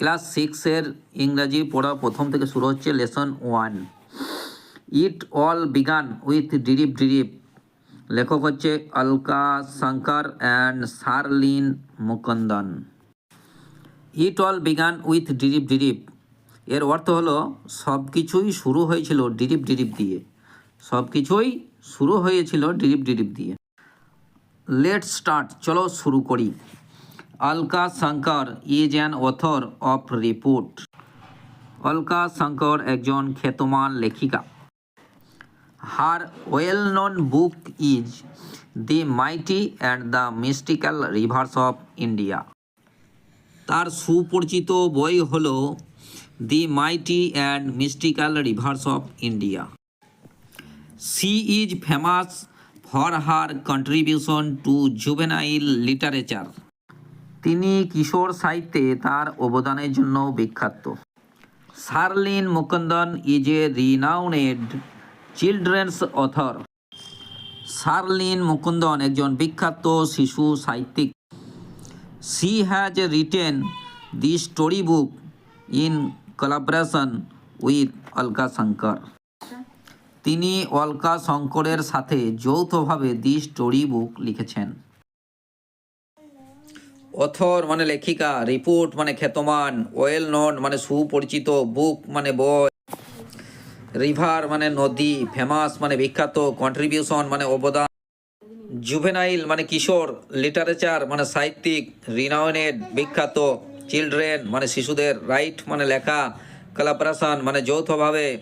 Class সিক্সের ইংরাজি পড়া প্রথম থেকে শুরু হচ্ছে lesson one. It all began with drip drip. লেখক হচ্ছে Alka Shankar and Sharleen Mukundan. It all began with drip drip. এর অর্থ হলো সব কিছুই শুরু হয়েছিল ডিরিপ ডিরিপ দিয়ে। সব কিছুই শুরু হয়েছিল ডিরিপ ডিরিপ দিয়ে। লেট স্টার্ট, চলো শুরু করি। Alka Shankar is an author of repute Alka Shankar একজন খ্যাতমান লেখিকা। Her well known book is the mighty and the mystical rivers of India তার সুপরিচিত বই হল the mighty and mystical rivers of India she is famous for her contribution to juvenile literature তিনি কিশোর সাহিত্যে তার অবদানের জন্য বিখ্যাত। Sharleen Mukundan is a renowned children's author. Sharleen Mukundan একজন বিখ্যাত শিশু সাহিত্যিক। She has written the story book in collaboration with Alka Shankar তিনি অলকা শঙ্করের সাথে যৌথভাবে দি স্টোরি বুক লিখেছেন। অথর মানে লেখিকা, রিপোর্ট মানে খ্যাতমান, ওয়েল নোন মানে সুপরিচিত, বুক মানে বই রিভার মানে নদী, ফেমাস মানে বিখ্যাত, কন্ট্রিবিউশন মানে অবদান, জুভেনাইল মানে কিশোর, লিটারেচার মানে সাহিত্যিক, রিনাউনেড, বিখ্যাত, চিলড্রেন মানে শিশুদের রাইট মানে লেখা কোলাবরেশন মানে যৌথভাবে